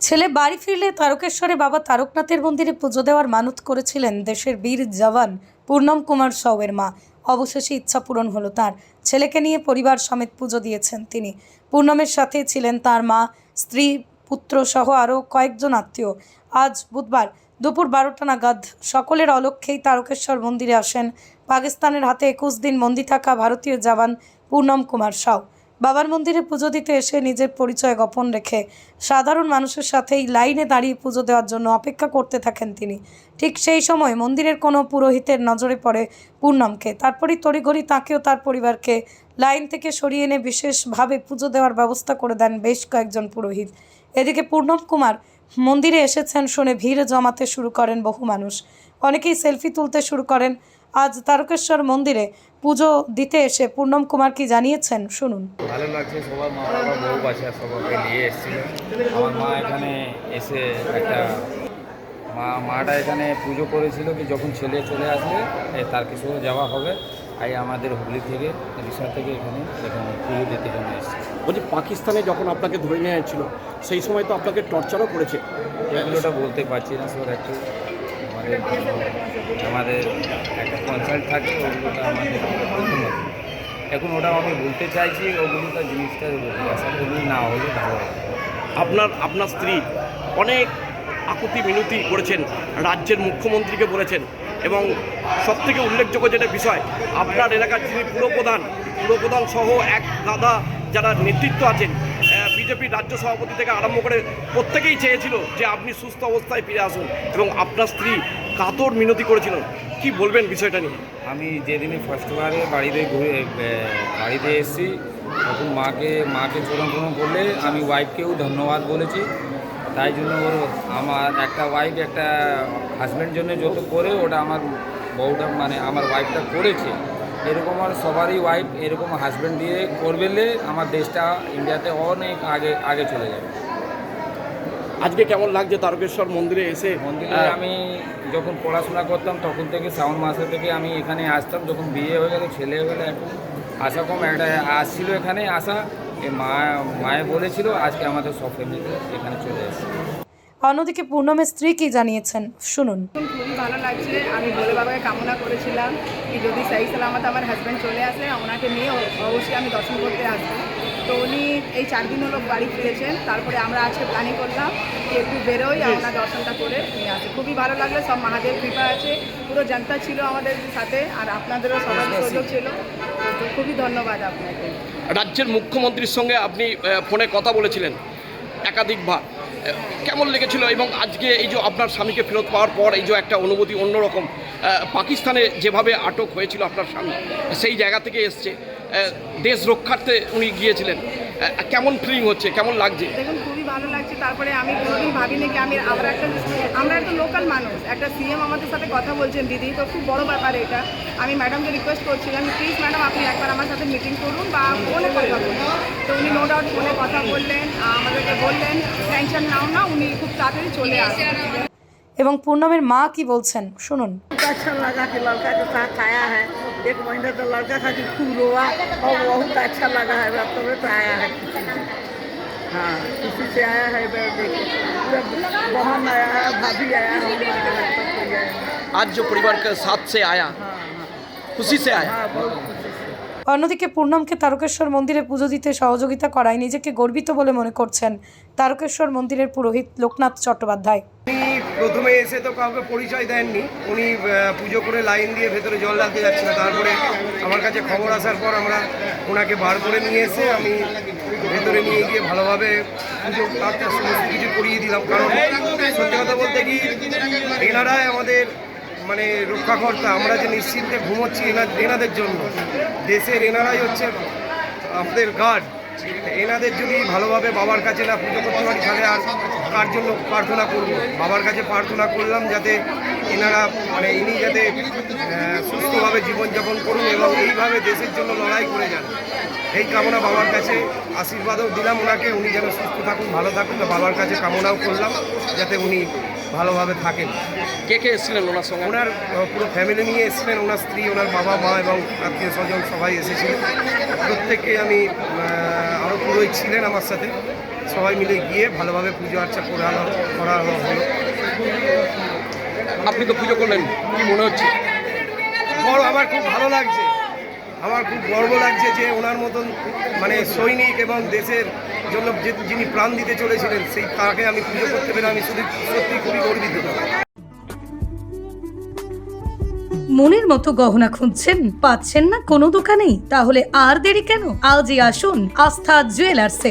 ছেলে বাড়ি ফিরলে তারকেশ্বরে বাবা তারকনাথের মন্দিরে পুজো দেওয়ার মানত করেছিলেন দেশের বীর জওয়ান পূর্ণম কুমার সাউয়ের মা। অবশেষে ইচ্ছা পূরণ হলো তার। ছেলেকে নিয়ে পরিবার সমেত পুজো দিয়েছেন তিনি। পূর্ণমের সাথে ছিলেন তার মা, স্ত্রী, পুত্র সহ আরও কয়েকজন আত্মীয়। আজ বুধবার দুপুর বারোটা নাগাদ সকলের অলক্ষ্যেই তারকেশ্বর মন্দিরে আসেন পাকিস্তানের হাতে একুশ দিন বন্দি থাকা ভারতীয় জওয়ান পূর্ণম কুমার সাউ বাবার মন্দিরে পুজো দিতে এসে নিজের পরিচয় গোপন রেখে সাধারণ মানুষের সাথেই লাইনে দাঁড়িয়ে পুজো দেওয়ার জন্য অপেক্ষা করতে থাকেন তিনি। ঠিক সেই সময় মন্দিরের কোনো পুরোহিতের নজরে পড়ে পূর্ণমকে। তারপরই তড়িঘড়ি তাকেও তার পরিবারকে লাইন থেকে সরিয়ে এনে বিশেষভাবে পুজো দেওয়ার ব্যবস্থা করে দেন বেশ কয়েকজন পুরোহিত। এদিকে পূর্ণম কুমার মন্দিরে এসেছেন শুনে ভিড় জমাতে শুরু করেন বহু মানুষ। অনেকেই সেলফি তুলতে শুরু করেন। আজ তারকেশ্বর মন্দিরে পুজো দিতে এসে পূর্ণম কুমার কি জানিয়েছেন? শুনুন। ভালো লাগছে সবার মা বাবা বউ বাচ্চা সবাইকে নিয়ে এসেছিল। আমার মা এখানে এসে একটা মা মাটা এখানে পুজো করেছিল কি যখন ছেলে চলে আসবে তার কিছু যাওয়া হবে। তাই আমাদের হুগলি থেকে রিসা থেকে এখানে এখানে পুজো দিতে জন্য এসেছে। বলছি পাকিস্তানে যখন আপনাকে ধরে নিয়ে ছিল সেই সময় তো আপনাকে টর্চারও করেছে। এগুলোটা বলতে পারছি না স্যার একটু। আমাদের আমাদের একটা কনসাল্ট থাকে, ওগুলোটা আমাদের। এখন ওটা আমি বলতে চাইছি, ওগুলোটা জিনিসটা আশা করি না হলে ভালো আপনার আপনার স্ত্রী অনেক আকুতি মিনতি করেছেন, রাজ্যের মুখ্যমন্ত্রীকে বলেছেন, এবং সবথেকে উল্লেখযোগ্য যেটা বিষয়, আপনার এলাকার যিনি পুরপ্রধান পুরপ্রধান সহ এক দাদা যারা নেতৃত্ব আছেন বিজেপির রাজ্য সভাপতি থেকে আরম্ভ করে প্রত্যেকেই চেয়েছিল যে আপনি সুস্থ অবস্থায় ফিরে আসুন এবং আপনার স্ত্রী কাতর মিনতি করেছিলেন কি বলবেন বিষয়টা নিয়ে? আমি যেদিনে ফার্স্টবারে বাড়িতে ঘুরে বাড়িতে এসেছি, তখন মাকে মাকে চরণ করলে আমি ওয়াইফকেও ধন্যবাদ বলেছি। তাই জন্য ওর আমার একটা ওয়াইফ একটা হাজব্যান্ড জন্য যত করে ওটা আমার বউটা মানে আমার ওয়াইফটা করেছে। এরকম আর সবারই ওয়াইফ এরকম হাজব্যান্ড দিয়ে করবেলে আমার দেশটা ইন্ডিয়াতে অনেক আগে আগে চলে যাবে। আজকে কেমন লাগছে তারকেশ্বর মন্দিরে এসে? মন্দিরে আমি যখন পড়াশোনা করতাম তখন থেকে শ্রাবণ মাসে থেকে আমি এখানে আসতাম। যখন বিয়ে হয়ে গেল ছেলে হয়ে গেলো এখন আসা কম একটা আসছিল এখানে আসা এ মা মায়ে বলেছিল আজকে আমাদের সব ফ্যামিলি এখানে চলে এসেছে। অন্যদিকে পূর্ণমের স্ত্রী কি জানিয়েছেন। শুনুন। খুবই ভালো লাগছে। আমি ভোলে বাবাকে কামনা করেছিলাম কি যদি সেই সালামত আমার হাজব্যান্ড চলে আসে ওনাকে নিয়ে অবশ্যই আমি দর্শন করতে আসব। তো উনি এই চার দিন হলো বাড়ি ফিরেছেন। তারপরে আমরা আজকে প্ল্যানিং করলাম কি একটু বেরোই আর ওনার দর্শনটা করে নিয়ে আসি। খুবই ভালো লাগল সব মহাদেব কৃপা আছে। পুরো জনতা ছিল আমাদের সাথে আর আপনাদেরও সবার সহযোগ ছিল। তো খুবই ধন্যবাদ আপনাকে। রাজ্যের মুখ্যমন্ত্রীর সঙ্গে আপনি ফোনে কথা বলেছিলেন। একাধিকবার। কেমন লেগেছিল এবং আজকে এই যে আপনার স্বামীকে ফেরত পাওয়ার পর এই যে একটা অনুভূতি অন্যরকম পাকিস্তানে যেভাবে আটক হয়েছিল আপনার স্বামী, সেই জায়গা থেকে এসছে দেশ রক্ষার্থে উনি গিয়েছিলেন। কেমন ফিলিং হচ্ছে কেমন লাগছে দেখুন খুবই ভালো লাগছে তারপরে আমি কোনোদিন ভাবিনি কি আমি আমরা একটা আমরা একটা লোকাল মানুষ একটা সিএম আমাদের সাথে কথা বলছেন দিদি তো খুব বড় ব্যাপার এটা আমি ম্যাডামকে রিকোয়েস্ট করছিলাম প্লিজ ম্যাডাম আপনি একবার আমার সাথে মিটিং করুন বা ফোনে কথা বলুন তো উনি নো ডাউট ফোনে কথা বললেন আমাদেরকে বললেন টেনশন নাও না উনি খুব তাড়াতাড়ি চলে আসবেন এবং পূর্ণমের মা কি বলছেন শুনুন बहुत अच्छा लगा कि लड़का के साथ आया है एक महीना तो लड़का था कि खूब रोआ और बहुत अच्छा लगा है अब तो तो आया है। हाँ खुशी से आया है बहन आया है भाभी आया है है आज जो परिवार के साथ से आया हाँ हाँ। खुशी से आया। हाँ बहुत खुशी से। অন্যদিকে পূর্ণমকে তারকেশ্বর মন্দিরে পুজো দিতে সহযোগিতা করায় নিজেকে গর্বিত বলে মনে করছেন তারকেশ্বর মন্দিরের পুরোহিত লোকনাথ চট্টোপাধ্যায়। উনি প্রথমে এসে তো কাউকে পরিচয় দেননি, উনি পুজো করে লাইন দিয়ে ভেতরে জল ঢালতে যাচ্ছিল। তারপরে আমার কাছে খবর আসার পর আমরা ওনাকে বার করে নিয়ে এসে আমি ভেতরে নিয়ে গিয়ে ভালোভাবে পুজো কিছু করিয়ে দিলাম। কারণ সত্যি কথা বলতে কি, এনারাই আমাদের মানে রক্ষাকর্তা, আমরা যে নিশ্চিন্তে ঘুমোচ্ছি এনার, এনাদের জন্য। দেশের এনারাই হচ্ছে আমাদের গার্ড এনাদের যদি ভালোভাবে বাবার কাছে না পুজো করতে পারি, তাহলে আর কার জন্য প্রার্থনা করব? বাবার কাছে প্রার্থনা করলাম যাতে এনারা মানে ইনি যাতে সুস্থভাবে জীবনযাপন করুন এবং এইভাবে দেশের জন্য লড়াই করে যান। এই কামনা বাবার কাছে, আশীর্বাদও দিলাম ওনাকে, উনি যেন সুস্থ থাকুন, ভালো থাকুন, বাবার কাছে কামনাও করলাম, যাতে উনি ভালোভাবে থাকেন। কে কে এসেছিলেন ওনার সঙ্গে? ওনার পুরো ফ্যামিলি নিয়ে এসেছিলেন। ওনার স্ত্রী ওনার বাবা মা এবং আত্মীয় স্বজন সবাই এসেছিলেন প্রত্যেককে আমি আরও পুরোই ছিলেন আমার সাথে। সবাই মিলে গিয়ে ভালোভাবে পুজো আর্চা করা হলো করা হলো। আপনি তো পুজো করলেন কি মনে হচ্ছে? বড় আমার খুব ভালো লাগছে। আমার খুব গর্ব লাগছে যে ওনার মতন মানে সৈনিক এবং দেশের জন্য যিনি প্রাণ দিতে চলেছিলেন, সেই তাকে আমি পুজো করতে পেরে আমি শুধু সত্যি খুবই গর্বিত। মনের মতো গহনা খুঁজছেন? পাচ্ছেন না কোনো দোকানেই? তাহলে আর দেরি কেন? আজই আসুন আস্থা জুয়েলার্সে।